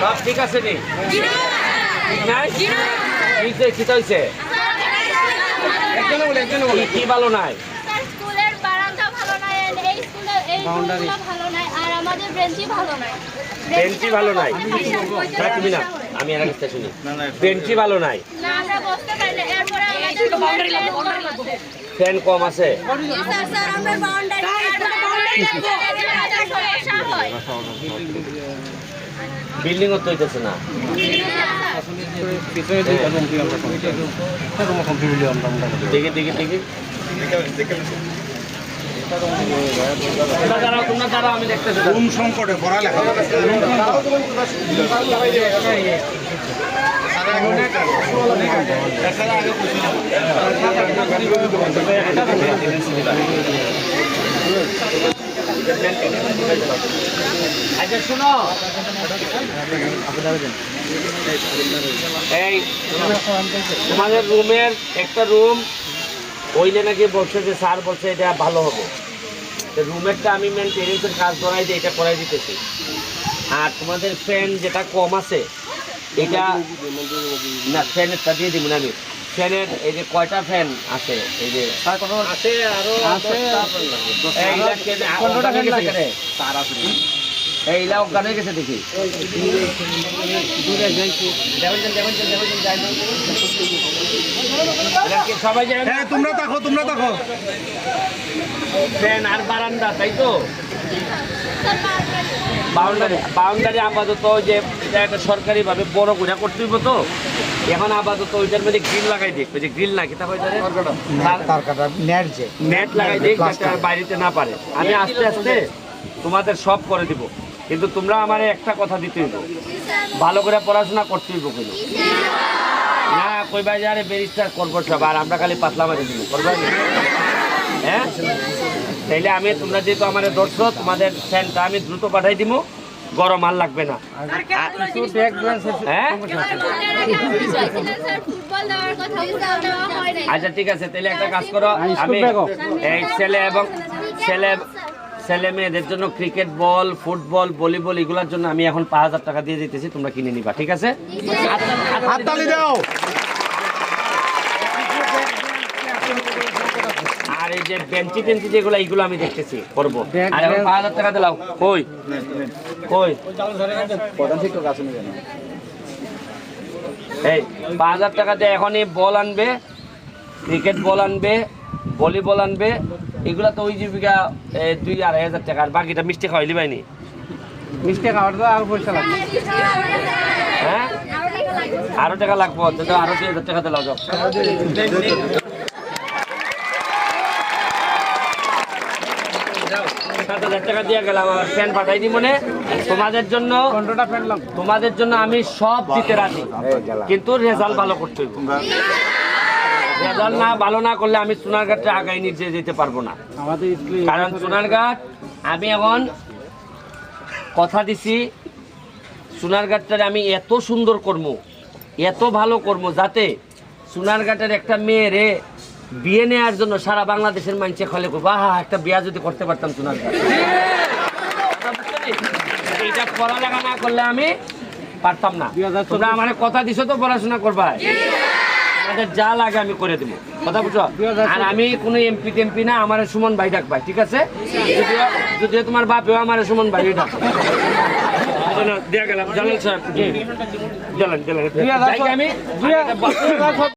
সব ঠিক আছে নি ঠিক হইছে কি- কি ভালো নাই স্যার, স্কুলের বারান্দা ভালো নাই and এই স্কুলের এই রুমগুলো ভালো নাই আর আমাদের বেঞ্চই ভালো নাই বেঞ্চি ভালো নাই না তুমি না আমি শুনি বেঞ্চি ভালো নাই না আমরা বসতে পারি না এরপরে আমাদের রুমের ফ্যান কম আছে বাউন্ডারি সমস্যা হয় বিল্ডিং হইতেছে না। দেখি তোমাদের রুমের একটা রুম ওইলে নাকি বলছে যে স্যার বলছে এটা ভালো হবে। রুমেরটা আমি মেনটেনেন্সের কাজ করাই দিয়ে এটা করাই দিতেছি আর তোমাদের ফ্যান যেটা কম আছে, এটা না ফ্যানেরটা দিয়ে দিব না আমি। ফ্যানের এই যে কয়টা ফ্যান আছে? এই যে আছে আরও এইটা কেন অজ্ঞান হয়ে তার আছে। এইলা অজ্ঞান হয়ে গেছে দেখি। সবাই হ্যাঁ তোমরা দেখো তোমরা দেখো ফ্যান আর বারান্দা তাই তো? বাউন্ডারি বাউন্ডারি আপাতত ওই যে এটা একটা সরকারিভাবে বড় করে করতে হইব তো। এখন আপাতত ওইটার মধ্যে গ্রিল লাগাই দিক যে গ্রিল না কিতা কইতারে তার কাটা নেট যে। নেট লাগাই দিক যাতে বাইরেতে না পারে। আমি আস্তে আস্তে তোমাদের সব করে দিব কিন্তু তোমরা আমার একটা কথা দিতে হইব। ভালো করে পড়াশোনা করতে হইব কিন্তু। না কইবা যে আরে ব্যারিস্টার করব সব আর আমরা খালি পাতলা মারি দিব করবা না? হ্যাঁ? তাইলে আমি তোমরা যেহেতু আমার ধরছো তোমাদের ফ্যানটা আমি দ্রুত পাঠাই দিব গরম আর লাগবে না। হ্যাঁ? হয় আচ্ছা ঠিক আছে তাহলে একটা কাজ করো। আমি এই ছেলে এবং ছেলে ছেলে মেয়েদের জন্য ক্রিকেট বল ফুটবল ভলিবল এগুলোর জন্য আমি এখন পাঁচ হাজার টাকা দিয়ে দিতেছি তোমরা কিনে নিবা ঠিক আছে? হাততালি দাও। আর এই যে বেঞ্চি টেঞ্চি যেগুলো এইগুলো আমি দেখতেছি করব। আর এখন পাঁচ হাজার টাকা দিলাও কই? কই? এই পাঁচ হাজার টাকা দিয়ে এখনই বল আনবে ক্রিকেট বল আনবে ভলিবল আনবে। এগুলা তো ওই জীবিকা দুই আড়াই হাজার টাকা। আর বাকিটা মিষ্টি খাওয়াইলি পাইনি মিষ্টি খাওয়ার তো আর পয়সা লাগবে হ্যাঁ? আরও টাকা লাগবো। আরও দুই হাজার টাকা দিলাও যাও। সাত হাজার টাকা দিয়ে গেলাম আমার ফ্যান পাঠাই দি মনে। তোমাদের জন্য তোমাদের জন্য আমি সব দিতে কিন্তু রেজাল্ট ভালো করতে রেজাল্ট না, ভালো না করলে আমি সোনারঘাটে আগাই নিয়ে যেতে পারব না। কারণ সোনারঘাট আমি এখন কথা দিছি সোনারঘাটটারে আমি এত সুন্দর করব, এত ভালো করব, যাতে সোনারঘাটের একটা মেয়েরে বিয়ে নেওয়ার জন্য সারা বাংলাদেশের মানুষে খলে আহা একটা বিয়া যদি করতে পারতাম সোনারঘাট এইটা পড়ালেখা না করলে আমি পারতাম না। তোমরা আমার কথা দিছো তো পড়াশোনা করবা যা লাগে আমি করে দেবো। কথা বুঝছ? আর আমি কোনো এমপি টেমপি না আমার সুমন ভাই ডাকবা ঠিক আছে? যদিও তোমার বাপেও আমার সুমন ভাই ডাক দিয়া গেলাম। জালাল সাহেব জি। আমি